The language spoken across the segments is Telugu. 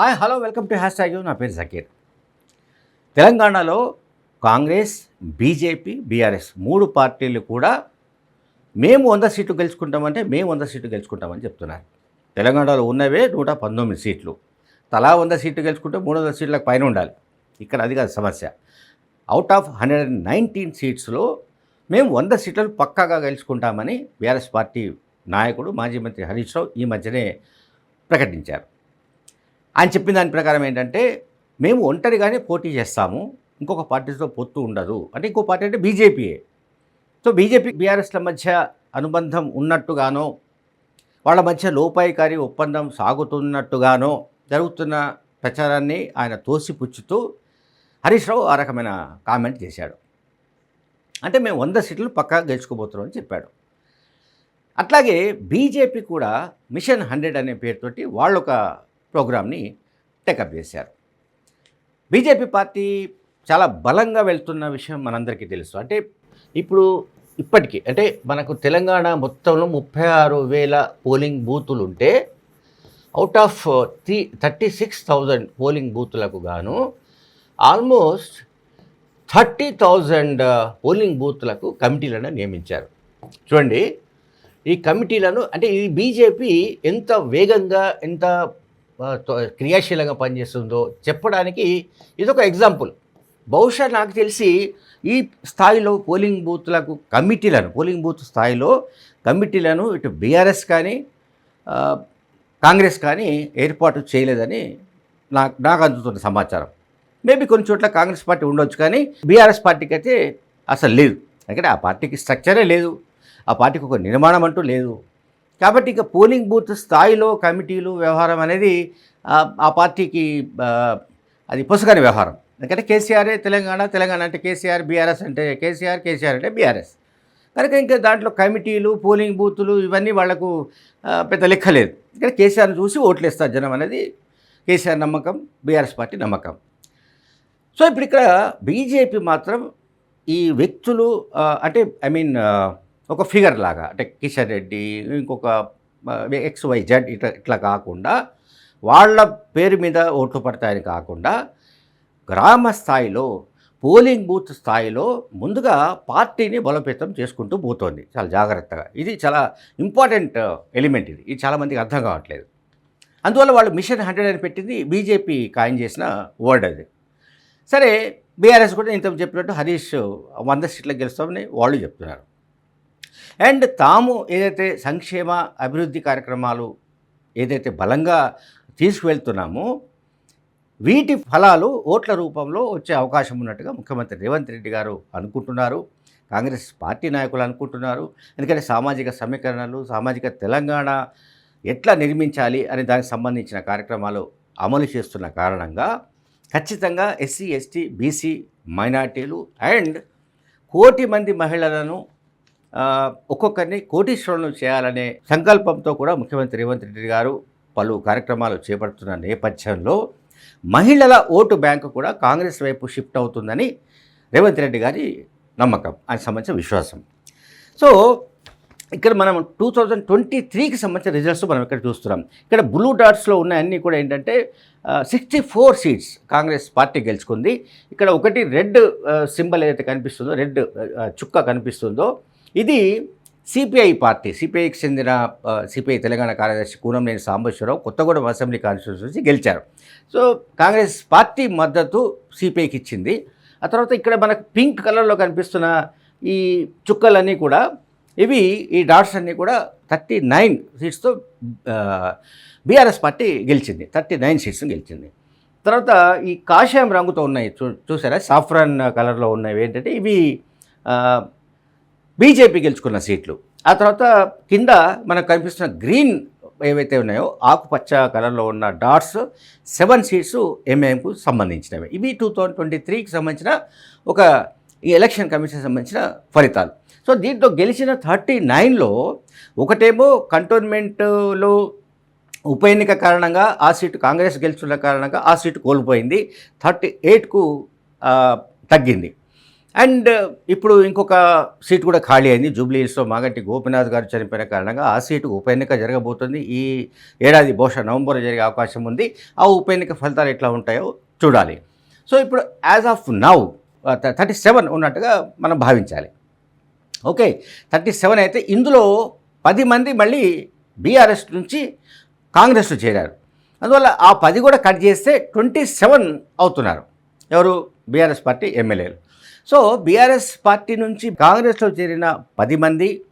Hi hello welcome to hashtag నా పేరు జకీర్. తెలంగాణలో కాంగ్రెస్ బీజేపీ బీఆర్ఎస్ మూడు పార్టీలు కూడా మేము వంద సీట్లు గెలుచుకుంటామంటే మేము వంద సీట్లు గెలుచుకుంటామని చెప్తున్నారు. తెలంగాణలో ఉన్నవే నూట పంతొమ్మిది సీట్లు. తలా వంద సీట్లు గెలుచుకుంటే మూడు వందల సీట్లకు పైన ఉండాలి. ఇక్కడ అది కాదు సమస్య. Out of hundred and nineteen సీట్స్లో మేము వంద సీట్లను పక్కాగా గెలుచుకుంటామని బీఆర్ఎస్ పార్టీ నాయకుడు మాజీ మంత్రి హరీష్ రావు ఈ మధ్యనే ప్రకటించారు. ఆయన చెప్పిన దాని ప్రకారం ఏంటంటే మేము ఒంటరిగానే పోటీ చేస్తాము ఇంకొక పార్టీతో పొత్తు ఉండదు. అంటే ఇంకో పార్టీ అంటే బీజేపీయే. సో బీజేపీ బీఆర్ఎస్ల మధ్య అనుబంధం ఉన్నట్టుగానో వాళ్ళ మధ్య లోపాయికారి ఒప్పందం సాగుతున్నట్టుగానో జరుగుతున్న ప్రచారాన్ని ఆయన తోసిపుచ్చుతూ హరీష్ రావు ఆ రకమైన కామెంట్ చేశాడు. అంటే మేము వంద సీట్లు పక్కా గెలుచుకోబోతున్నాం అని చెప్పాడు. అట్లాగే బీజేపీ కూడా మిషన్ హండ్రెడ్ అనే పేరుతోటి వాళ్ళొక ప్రోగ్రామ్ని టేకప్ చేశారు. బీజేపీ పార్టీ చాలా బలంగా వెళ్తున్న విషయం మనందరికీ తెలుసు. అంటే ఇప్పుడు ఇప్పటికీ అంటే మనకు తెలంగాణ మొత్తంలో ముప్పై ఆరు వేల పోలింగ్ బూతులు ఉంటే out of three thirty six thousand polling బూతులకు గాను ఆల్మోస్ట్ థర్టీ థౌజండ్ పోలింగ్ బూత్లకు కమిటీలను నియమించారు. చూడండి ఈ కమిటీలను అంటే ఈ బీజేపీ ఎంత వేగంగా ఎంత క్రియాశీలంగా పనిచేస్తుందో చెప్పడానికి ఇదొక ఎగ్జాంపుల్ బహుశా నాకు తెలిసి ఈ స్థాయిలో పోలింగ్ బూత్లకు కమిటీలను పోలింగ్ బూత్ స్థాయిలో కమిటీలను ఇటు బీఆర్ఎస్ కానీ కాంగ్రెస్ కానీ ఏర్పాటు చేయలేదని నాకు నాకు అందుతున్న సమాచారం. మేబీ కొన్ని చోట్ల కాంగ్రెస్ పార్టీ ఉండొచ్చు కానీ బీఆర్ఎస్ పార్టీకి అయితే అసలు లేదు. ఎందుకంటే ఆ పార్టీకి స్ట్రక్చరే లేదు. ఆ పార్టీకి ఒక నిర్మాణం అంటూ లేదు. కాబట్టి ఇక పోలింగ్ బూత్ స్థాయిలో కమిటీలు వ్యవహారం అనేది ఆ, పార్టీకి అది పొసగని వ్యవహారం. ఎందుకంటే కేసీఆరే తెలంగాణ తెలంగాణ అంటే కేసీఆర్ బీఆర్ఎస్ అంటే కేసీఆర్ కేసీఆర్ అంటే బీఆర్ఎస్. కనుక ఇంకా దాంట్లో కమిటీలు పోలింగ్ బూతులు ఇవన్నీ వాళ్ళకు పెద్ద లెక్కలేదు ఇక్కడ కేసీఆర్ని చూసి ఓట్లేస్తారు జనం అనేది కేసీఆర్ నమ్మకం బీఆర్ఎస్ పార్టీ నమ్మకం. సో ఇప్పుడు ఇక్కడ బీజేపీ మాత్రం ఈ వ్యక్తులు అంటే ఐ మీన్ ఒక ఫిగర్ లాగా అంటే కిషన్ రెడ్డి ఇంకొక ఎక్స్ వై జెడ్ ఇట్లా ఇట్లా కాకుండా వాళ్ళ పేరు మీద ఓట్లు పడతాయని కాకుండా గ్రామ స్థాయిలో పోలింగ్ బూత్ స్థాయిలో ముందుగా పార్టీని బలోపేతం చేసుకుంటూ పోతోంది. చాలా జాగ్రత్తగా. ఇది చాలా ఇంపార్టెంట్ ఎలిమెంట్ ఇది. ఇది చాలామందికి అర్థం కావట్లేదు. అందువల్ల వాళ్ళు మిషన్ హండ్రెడ్ అని పెట్టింది బీజేపీ ఖాయం చేసిన వర్డ్ అది. సరే బీఆర్ఎస్ కూడా ఇంత చెప్పినట్టు హరీష్ వంద సీట్లకు గెలుస్తామని వాళ్ళు చెప్తున్నారు. అండ్ తాము ఏదైతే సంక్షేమ అభివృద్ధి కార్యక్రమాలు ఏదైతే బలంగా తీసుకువెళ్తున్నామో వీటి ఫలాలు ఓట్ల రూపంలో వచ్చే అవకాశం ఉన్నట్టుగా ముఖ్యమంత్రి రేవంత్ రెడ్డి గారు అనుకుంటున్నారు. కాంగ్రెస్ పార్టీ నాయకులు అనుకుంటున్నారు. ఎందుకంటే సామాజిక సమీకరణలు సామాజిక తెలంగాణ ఎట్లా నిర్మించాలి అనే దానికి సంబంధించిన కార్యక్రమాలు అమలు చేస్తున్న కారణంగా ఖచ్చితంగా ఎస్సీ ఎస్టీ బీసీ మైనార్టీలు అండ్ కోటి మంది మహిళలను ఒక్కొక్కరిని కోటీశ్వరులను చేయాలనే సంకల్పంతో కూడా ముఖ్యమంత్రి రేవంత్ రెడ్డి గారు పలు కార్యక్రమాలు చేపడుతున్న నేపథ్యంలో మహిళల ఓటు బ్యాంకు కూడా కాంగ్రెస్ వైపు షిఫ్ట్ అవుతుందని రేవంత్ రెడ్డి గారి నమ్మకం. ఆయన సంబంధించిన విశ్వాసం. సో ఇక్కడ మనం టూ థౌజండ్ ట్వంటీ త్రీకి సంబంధించిన రిజల్ట్స్ మనం ఇక్కడ చూస్తున్నాం. ఇక్కడ బ్లూ డాట్స్లో ఉన్నాయన్నీ కూడా ఏంటంటే sixty four seats Congress party గెలుచుకుంది. ఇక్కడ ఒకటి రెడ్ సింబల్ ఏదైతే కనిపిస్తుందో రెడ్ చుక్క కనిపిస్తుందో ఇది సిపిఐ పార్టీ సిపిఐకి చెందిన సిపిఐ తెలంగాణ కార్యదర్శి కూనంనేని సాంబశ్వరరావు కొత్తగూడెం అసెంబ్లీ కాన్స్టిట్యూన్సీ గెలిచారు. సో కాంగ్రెస్ పార్టీ మద్దతు సిపిఐకి ఇచ్చింది. ఆ తర్వాత ఇక్కడ మనకు పింక్ కలర్లో కనిపిస్తున్న ఈ చుక్కలన్నీ కూడా ఇవి ఈ డాట్స్ అన్నీ కూడా థర్టీ నైన్ సీట్స్తో బీఆర్ఎస్ పార్టీ గెలిచింది. థర్టీ నైన్ సీట్స్ గెలిచింది. తర్వాత ఈ కాషాయం రంగుతో ఉన్నాయి. చూ చూసారా? సాఫ్రాన్ కలర్లో ఉన్నవి ఏంటంటే ఇవి బీజేపీ గెలుచుకున్న సీట్లు. ఆ తర్వాత కింద మనకు కనిపిస్తున్న గ్రీన్ ఏవైతే ఉన్నాయో ఆకుపచ్చ కలర్లో ఉన్న డాట్స్ సెవెన్ సీట్స్ ఎంఐఎంకు సంబంధించినవి. ఇవి టూ థౌజండ్ ట్వంటీ త్రీకి సంబంధించిన ఒక ఈ ఎలక్షన్ కమిషన్ సంబంధించిన ఫలితాలు. సో దీంట్లో గెలిచిన థర్టీ నైన్లో ఒకటేమో కంటోన్మెంట్లో ఉప ఎన్నిక కారణంగా ఆ సీటు కాంగ్రెస్ గెలుచున్న కారణంగా ఆ సీటు కోల్పోయింది. థర్టీ ఎయిట్కు తగ్గింది. అండ్ ఇప్పుడు ఇంకొక సీట్ కూడా ఖాళీ అయింది. జూబ్లీ హిల్స్లో మాగంటి గోపినాథ్ గారు చనిపోయిన కారణంగా ఆ సీటు ఉప ఎన్నిక జరగబోతుంది. ఈ ఏడాది బహుశా నవంబర్ జరిగే అవకాశం ఉంది. ఆ ఉప ఎన్నిక ఫలితాలు ఎట్లా ఉంటాయో చూడాలి. సో ఇప్పుడు as of now thirty seven ఉన్నట్టుగా మనం భావించాలి. ఓకే థర్టీ సెవెన్ అయితే ఇందులో పది మంది మళ్ళీ బీఆర్ఎస్ నుంచి కాంగ్రెస్లో చేరారు. అందువల్ల ఆ పది కూడా కట్ చేస్తే ట్వంటీ సెవెన్ అవుతున్నారు. ఎవరు? బీఆర్ఎస్ పార్టీ ఎమ్మెల్యేలు. సో బీఆర్ఎస్ పార్టీ నుంచి కాంగ్రెస్లో చేరిన పది మంది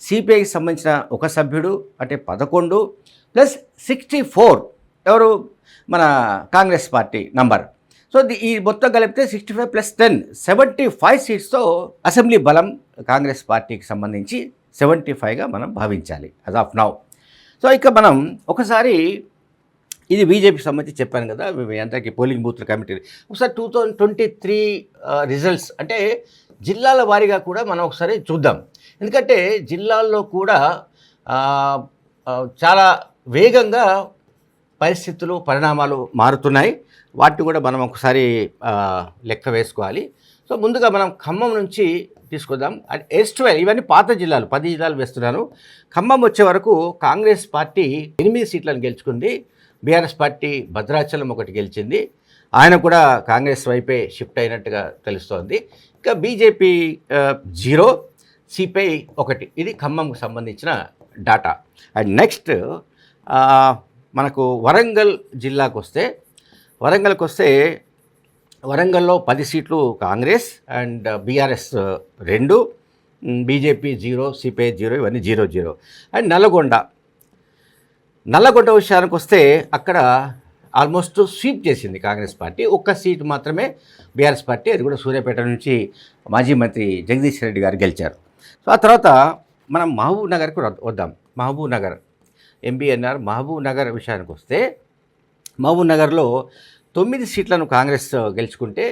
సిపిఐకి సంబంధించిన ఒక సభ్యుడు అంటే పదకొండు ప్లస్ సిక్స్టీ ఫోర్ ఎవరు? మన Congress party number. So the- ఈ మొత్తం కలిపితే sixty five plus ten seventy five సీట్స్తో assembly బలం కాంగ్రెస్ పార్టీకి సంబంధించి సెవెంటీ ఫైవ్గా మనం భావించాలి అజ్ ఆఫ్ నౌ సో ఇక మనం ఒకసారి ఇది బీజేపీకి సంబంధించి చెప్పాను కదా మీ అందరికీ పోలింగ్ బూత్ల కమిటీ. ఒకసారి two thousand twenty three results అంటే జిల్లాల వారీగా కూడా మనం ఒకసారి చూద్దాం. ఎందుకంటే జిల్లాల్లో కూడా చాలా వేగంగా పరిస్థితులు పరిణామాలు మారుతున్నాయి. వాటిని కూడా మనం ఒకసారి లెక్క వేసుకోవాలి. సో ముందుగా మనం ఖమ్మం నుంచి తీసుకుందాం. అండ్ ఎస్ట్వెల్ ఇవన్నీ పాత జిల్లాలు పది జిల్లాలు వేస్తున్నాను. ఖమ్మం వచ్చే వరకు కాంగ్రెస్ పార్టీ ఎనిమిది సీట్లను గెలుచుకుంది. బీఆర్ఎస్ పార్టీ భద్రాచలం ఒకటి గెలిచింది. ఆయన కూడా కాంగ్రెస్ వైపే షిఫ్ట్ అయినట్టుగా తెలుస్తోంది. ఇంకా బీజేపీ జీరో సిపిఐ ఒకటి. ఇది ఖమ్మంకు సంబంధించిన డాటా. అండ్ నెక్స్ట్ మనకు వరంగల్ జిల్లాకు వస్తే వరంగల్కి వస్తే వరంగల్లో పది సీట్లు కాంగ్రెస్ అండ్ బీఆర్ఎస్ రెండు. బీజేపీ జీరో సిపిఐ జీరో ఇవన్నీ zero zero. And Nalgonda Nallagonda విషయానికి వస్తే అక్కడ ఆల్మోస్ట్ స్వీప్ చేసింది కాంగ్రెస్ పార్టీ. ఒక్క సీటు మాత్రమే బీఆర్ఎస్ పార్టీ అది కూడా సూర్యాపేట నుంచి మాజీ మంత్రి జగదీష్ రెడ్డి గారు గెలిచారు. సో ఆ తర్వాత మనం మహబూబ్ నగర్కు వద్దాం. Mahabubnagar MBNR Mahabubnagar విషయానికి వస్తే మహబూబ్ నగర్లో తొమ్మిది సీట్లను కాంగ్రెస్ గెలుచుకుంటే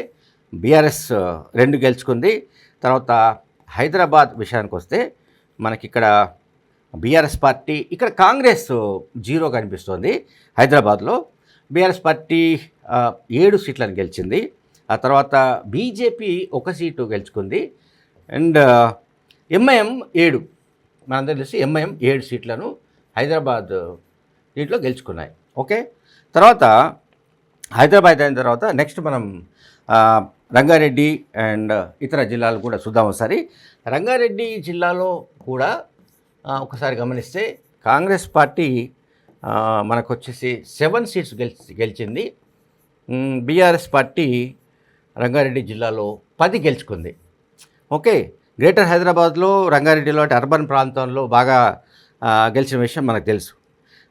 బీఆర్ఎస్ రెండు గెలుచుకుంది. తర్వాత హైదరాబాద్ విషయానికి వస్తే మనకిక్కడ బీఆర్ఎస్ పార్టీ ఇక్కడ కాంగ్రెస్ జీరో కనిపిస్తోంది హైదరాబాద్లో. బీఆర్ఎస్ పార్టీ ఏడు సీట్లను గెలిచింది. ఆ తర్వాత బీజేపీ ఒక సీటు గెలుచుకుంది. అండ్ ఎంఐఎం ఏడు. మనందరూ తెలిసి ఎంఐఎం ఏడు సీట్లను హైదరాబాద్ దీంట్లో గెలుచుకున్నాయి. ఓకే? తర్వాత హైదరాబాద్ అయిన తర్వాత నెక్స్ట్ మనం రంగారెడ్డి అండ్ ఇతర జిల్లాలు కూడా చూద్దాం ఒకసారి. రంగారెడ్డి జిల్లాలో కూడా ఒకసారి గమనిస్తే కాంగ్రెస్ పార్టీ మనకు వచ్చేసి సెవెన్ సీట్స్ గెలిచి గెలిచింది. బీఆర్ఎస్ పార్టీ రంగారెడ్డి జిల్లాలో పది గెలుచుకుంది. ఓకే గ్రేటర్ హైదరాబాద్లో రంగారెడ్డిలో అంటే అర్బన్ ప్రాంతంలో బాగా గెలిచిన విషయం మనకు తెలుసు.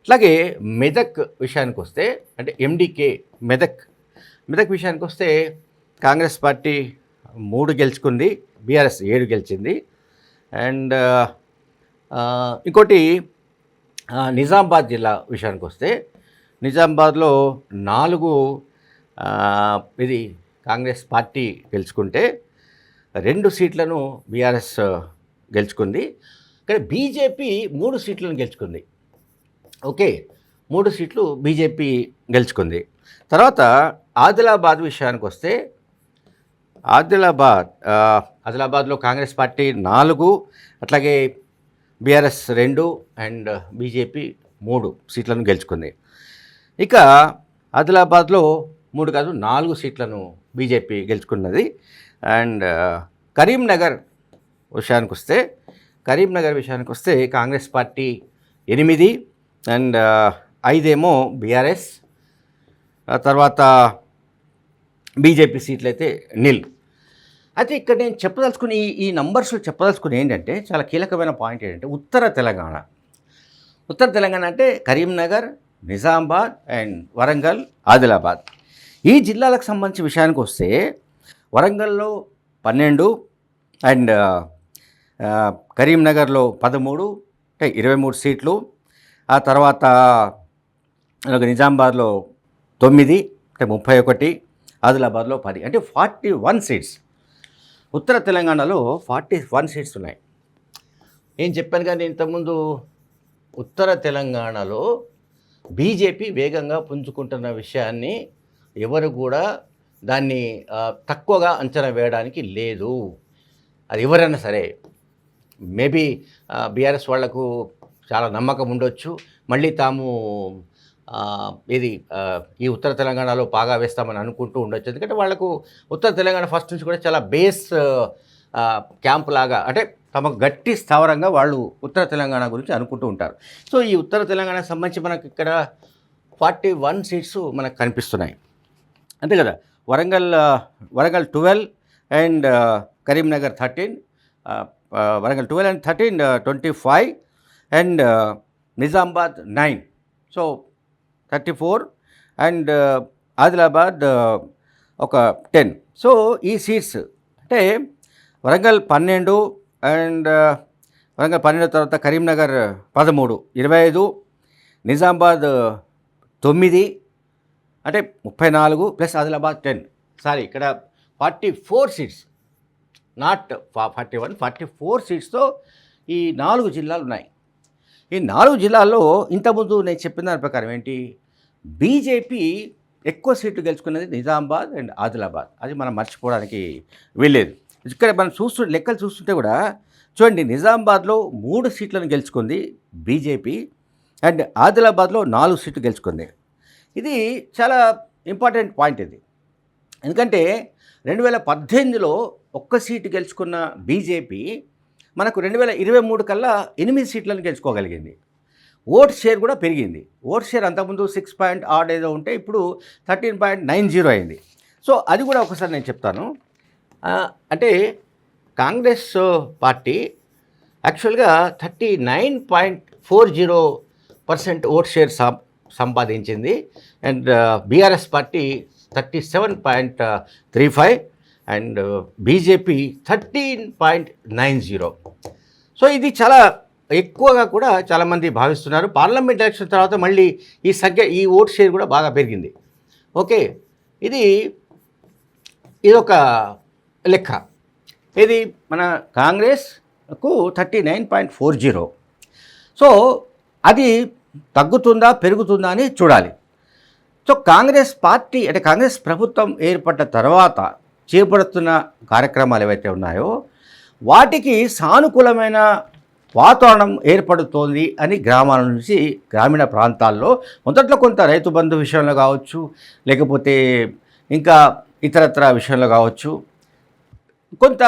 అలాగే మెదక్ విషయానికి వస్తే అంటే ఎండికే మెదక్. మెదక్ విషయానికి వస్తే కాంగ్రెస్ పార్టీ మూడు గెలుచుకుంది బీఆర్ఎస్ ఏడు గెలిచింది. అండ్ ఇంకోటి నిజామాబాద్ జిల్లా విషయానికి వస్తే నిజామాబాద్లో నాలుగు ఇది కాంగ్రెస్ పార్టీ గెలుచుకుంటే రెండు సీట్లను బీఆర్ఎస్ గెలుచుకుంది. కానీ బీజేపీ మూడు సీట్లను గెలుచుకుంది. ఓకే మూడు సీట్లు బీజేపీ గెలుచుకుంది. తర్వాత ఆదిలాబాద్ విషయానికి వస్తే ఆదిలాబాద్ ఆదిలాబాద్లో కాంగ్రెస్ పార్టీ నాలుగు అట్లాగే బీఆర్ఎస్ రెండు అండ్ బీజేపీ మూడు సీట్లను గెలుచుకుంది. ఇక ఆదిలాబాద్లో మూడు కాదు నాలుగు సీట్లను బీజేపీ గెలుచుకున్నది. అండ్ కరీంనగర్ విషయానికి వస్తే కరీంనగర్ విషయానికి వస్తే కాంగ్రెస్ పార్టీ ఎనిమిది అండ్ ఐదేమో బీఆర్ఎస్ తర్వాత బీజేపీ సీట్లు అయితే నిల్. అయితే ఇక్కడ నేను చెప్పదలుచుకుని ఈ ఈ నంబర్స్ చెప్పదలుచుకుని ఏంటంటే చాలా కీలకమైన పాయింట్ ఏంటంటే ఉత్తర తెలంగాణ. ఉత్తర తెలంగాణ అంటే కరీంనగర్ నిజామాబాద్ అండ్ వరంగల్ ఆదిలాబాద్. ఈ జిల్లాలకు సంబంధించి విషయానికి వస్తే వరంగల్లో పన్నెండు అండ్ కరీంనగర్లో పదమూడు అంటే ఇరవై మూడు సీట్లు. ఆ తర్వాత నిజామాబాద్లో తొమ్మిది అంటే ముప్పై ఒకటి ఆదిలాబాద్లో పది అంటే ఫార్టీ వన్ సీట్స్. ఉత్తర తెలంగాణలో ఫార్టీ వన్ సీట్స్ ఉన్నాయి. ఏం చెప్పాను కానీ ఇంతకుముందు ఉత్తర తెలంగాణలో బీజేపీ వేగంగా పుంజుకుంటున్న విషయాన్ని ఎవరు కూడా దాన్ని తక్కువగా అంచనా వేయడానికి లేదు. అది ఎవరైనా సరే మేబీ బీఆర్ఎస్ వాళ్ళకు చాలా నమ్మకం ఉండొచ్చు. మళ్ళీ తాము ఇది ఈ ఉత్తర తెలంగాణలో బాగా వేస్తామని అనుకుంటూ ఉండొచ్చు. ఎందుకంటే వాళ్ళకు ఉత్తర తెలంగాణ ఫస్ట్ నుంచి కూడా చాలా బేస్ క్యాంప్ లాగా అంటే తమకు గట్టి స్థావరంగా వాళ్ళు ఉత్తర తెలంగాణ గురించి అనుకుంటూ ఉంటారు. సో ఈ ఉత్తర తెలంగాణకు సంబంధించి మనకి ఇక్కడ ఫార్టీ వన్ సీట్స్ మనకు కనిపిస్తున్నాయి. అంతే కదా? Warangal Warangal twelve and Karimnagar thirteen Warangal twelve and thirteen twenty five and Nizamabad nine. So thirty four and uh, Adilabad uh, ఒక టెన్. సో ఈ సీట్స్ అంటే వరంగల్ పన్నెండు అండ్ uh, వరంగల్ పన్నెండు తర్వాత కరీంనగర్ పదమూడు ఇరవై ఐదు నిజామాబాద్ తొమ్మిది అంటే ముప్పై నాలుగు ప్లస్ ఆదిలాబాద్ టెన్. సారీ ఇక్కడ forty four seats. Not forty one forty four సీట్స్తో ఈ నాలుగు జిల్లాలు ఉన్నాయి ఈ నాలుగు జిల్లాల్లో ఇంతకుముందు నేను చెప్పిన దాని ప్రకారం ఏంటి? బీజేపీ ఎక్కువ సీట్లు గెలుచుకున్నది నిజామాబాద్ అండ్ ఆదిలాబాద్. అది మనం మర్చిపోవడానికి వీల్లేదు. ఇక్కడ మనం చూస్తు లెక్కలు చూస్తుంటే కూడా చూడండి నిజామాబాద్లో మూడు సీట్లను గెలుచుకుంది బీజేపీ అండ్ ఆదిలాబాద్లో నాలుగు సీట్లు గెలుచుకుంది. ఇది చాలా ఇంపార్టెంట్ పాయింట్ ఇది. ఎందుకంటే రెండు వేల పద్దెనిమిదిలో ఒక్క సీటు గెలుచుకున్న బీజేపీ మనకు రెండు వేల ఇరవై మూడు కల్లా ఎనిమిది సీట్లను గెలుచుకోగలిగింది. ఓట్ షేర్ కూడా పెరిగింది. ఓట్ షేర్ అంతకుముందు సిక్స్ పాయింట్ ఆర్డ్ ఏదో ఉంటే ఇప్పుడు థర్టీన్ పాయింట్ నైన్ జీరో అయింది. సో అది కూడా ఒకసారి నేను చెప్తాను. అంటే కాంగ్రెస్ పార్టీ యాక్చువల్గా thirty nine point four zero percent vote share సం సంపాదించింది. And BRS party thirty seven point three five and BJP thirteen point nine zero. So ఇది చాలా ఎక్కువగా కూడా చాలామంది భావిస్తున్నారు. పార్లమెంట్ ఎలక్షన్ తర్వాత మళ్ళీ ఈ సంఖ్య ఈ ఓటు షేర్ కూడా బాగా పెరిగింది. ఓకే ఇది ఇదొక లెక్క. ఇది మన కాంగ్రెస్కు thirty nine point four zero. So అది తగ్గుతుందా పెరుగుతుందా అని చూడాలి. సో కాంగ్రెస్ పార్టీ అంటే కాంగ్రెస్ ప్రభుత్వం ఏర్పడ్డ తర్వాత చేపడుతున్న కార్యక్రమాలు ఏవైతే ఉన్నాయో వాటికి సానుకూలమైన వాతావరణం ఏర్పడుతోంది అని గ్రామాల నుంచి గ్రామీణ ప్రాంతాల్లో మొదట్లో కొంత రైతు బంధు విషయంలో కావచ్చు లేకపోతే ఇంకా ఇతరత్ర విషయంలో కావచ్చు. కొంత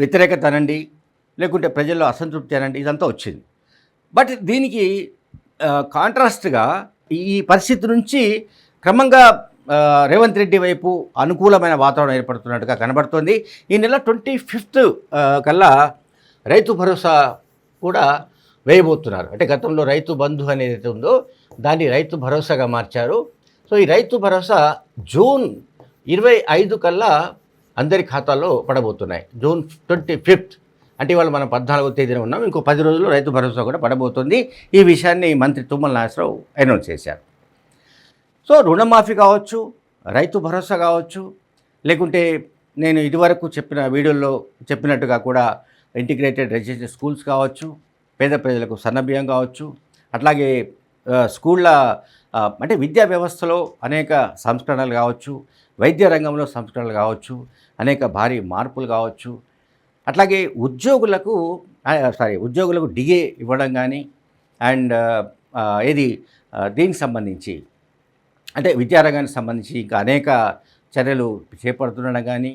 వ్యతిరేకత అనండి లేకుంటే ప్రజల్లో అసంతృప్తి అనండి ఇదంతా వచ్చింది. బట్ దీనికి కాంట్రాస్ట్గా ఈ పరిస్థితి నుంచి క్రమంగా రేవంత్ రెడ్డి వైపు అనుకూలమైన వాతావరణం ఏర్పడుతున్నట్టుగా కనబడుతోంది. ఈ నెల ట్వంటీ ఫిఫ్త్ కల్లా రైతు భరోసా కూడా వేయబోతున్నారు. అంటే గతంలో రైతు బంధు అనేది ఉందో దాన్ని రైతు భరోసాగా మార్చారు. సో ఈ రైతు భరోసా జూన్ ఇరవై ఐదు కల్లా అందరి ఖాతాల్లో పడబోతున్నాయి. జూన్ ట్వంటీ ఫిఫ్త్ అంటే ఇవాళ మనం పద్నాలుగో తేదీన ఉన్నాం. ఇంకో పది రోజుల్లో రైతు భరోసా కూడా పడబోతుంది. ఈ విషయాన్ని మంత్రి తుమ్మల నాగేశ్వరరావు అనౌన్స్ చేశారు. సో రుణమాఫీ కావచ్చు రైతు భరోసా కావచ్చు లేకుంటే నేను ఇదివరకు చెప్పిన వీడియోలో చెప్పినట్టుగా కూడా ఇంటిగ్రేటెడ్ రెసిడెన్షియల్ స్కూల్స్ కావచ్చు పేద ప్రజలకు సన్నబియ్యం కావచ్చు అట్లాగే స్కూళ్ళ అంటే విద్యా వ్యవస్థలో అనేక సంస్కరణలు కావచ్చు వైద్య రంగంలో సంస్కరణలు కావచ్చు అనేక భారీ మార్పులు కావచ్చు. అట్లాగే ఉద్యోగులకు సారీ ఉద్యోగులకు డిఏ ఇవ్వడం కానీ అండ్ ఏది దీనికి సంబంధించి అంటే విద్యారంగానికి సంబంధించి ఇంకా అనేక చర్యలు చేపడుతుండడం కానీ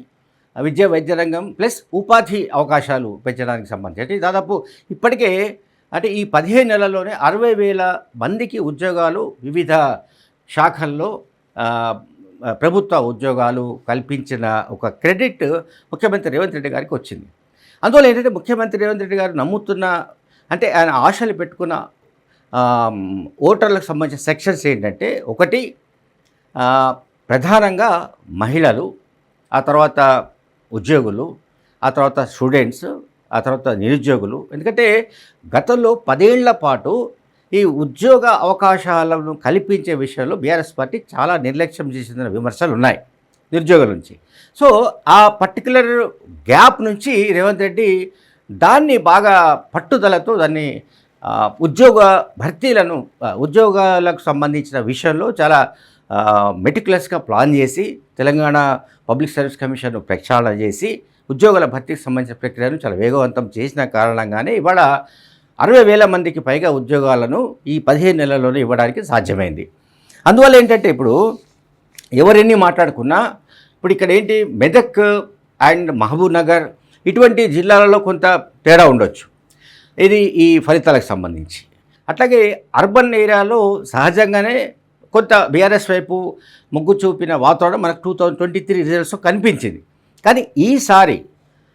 విద్యా విద్య వైద్య రంగం ప్లస్ ఉపాధి అవకాశాలు పెంచడానికి సంబంధించి. అంటే దాదాపు ఇప్పటికే అంటే ఈ పదిహేను నెలల్లోనే అరవై వేల మందికి ఉద్యోగాలు వివిధ శాఖల్లో ప్రభుత్వ ఉద్యోగాలు కల్పించిన ఒక క్రెడిట్ ముఖ్యమంత్రి రేవంత్ రెడ్డి గారికి వచ్చింది. అందువల్ల ఏంటంటే ముఖ్యమంత్రి రేవంత్ రెడ్డి గారు నమ్ముతున్న అంటే ఆయన ఆశలు పెట్టుకున్న ఓటర్లకు సంబంధించిన సెక్షన్స్ ఏంటంటే ఒకటి ప్రధానంగా మహిళలు ఆ తర్వాత ఉద్యోగులు ఆ తర్వాత స్టూడెంట్స్ ఆ తర్వాత నిరుద్యోగులు. ఎందుకంటే గతంలో పదేళ్ళ పాటు ఈ ఉద్యోగ అవకాశాలను కల్పించే విషయంలో బీఆర్ఎస్ పార్టీ చాలా నిర్లక్ష్యం చేసిన విమర్శలు ఉన్నాయి నిరుద్యోగుల నుంచి. సో ఆ పర్టికులర్ గ్యాప్ నుంచి రేవంత్ రెడ్డి దాన్ని బాగా పట్టుదలతో దాన్ని ఉద్యోగ భర్తీలను ఉద్యోగాలకు సంబంధించిన విషయంలో చాలా మెటిక్యులస్గా ప్లాన్ చేసి తెలంగాణ పబ్లిక్ సర్వీస్ కమిషన్ ప్రక్షాళన చేసి ఉద్యోగుల భర్తీకి సంబంధించిన ప్రక్రియను చాలా వేగవంతం చేసిన కారణంగానే ఇవాళ అరవై వేల మందికి పైగా ఉద్యోగాలను ఈ పదిహేను నెలల్లోనే ఇవ్వడానికి సాధ్యమైంది. అందువల్ల ఏంటంటే ఇప్పుడు ఎవరెన్ని మాట్లాడుకున్నా ఇప్పుడు ఇక్కడ ఏంటి మెదక్ అండ్ మహబూబ్ నగర్ ఇటువంటి జిల్లాలలో కొంత తేడా ఉండొచ్చు. ఇది ఈ ఫలితాలకు సంబంధించి. అట్లాగే అర్బన్ ఏరియాలో సహజంగానే కొంత బీఆర్ఎస్ వైపు మొగ్గు చూపిన వాతావరణం మనకు టూ థౌజండ్ ట్వంటీ త్రీ రిజల్ట్స్లో కనిపించింది. కానీ ఈసారి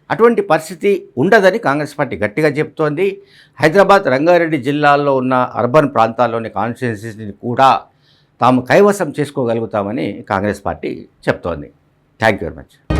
అటువంటి పరిస్థితి ఉండదని కాంగ్రెస్ పార్టీ గట్టిగా చెప్తోంది. హైదరాబాద్ రంగారెడ్డి జిల్లాల్లో ఉన్న అర్బన్ ప్రాంతాల్లోని కాన్స్టిట్యున్సీని కూడా తాము కైవసం చేసుకోగలుగుతామని కాంగ్రెస్ పార్టీ చెప్తోంది. Thank you very much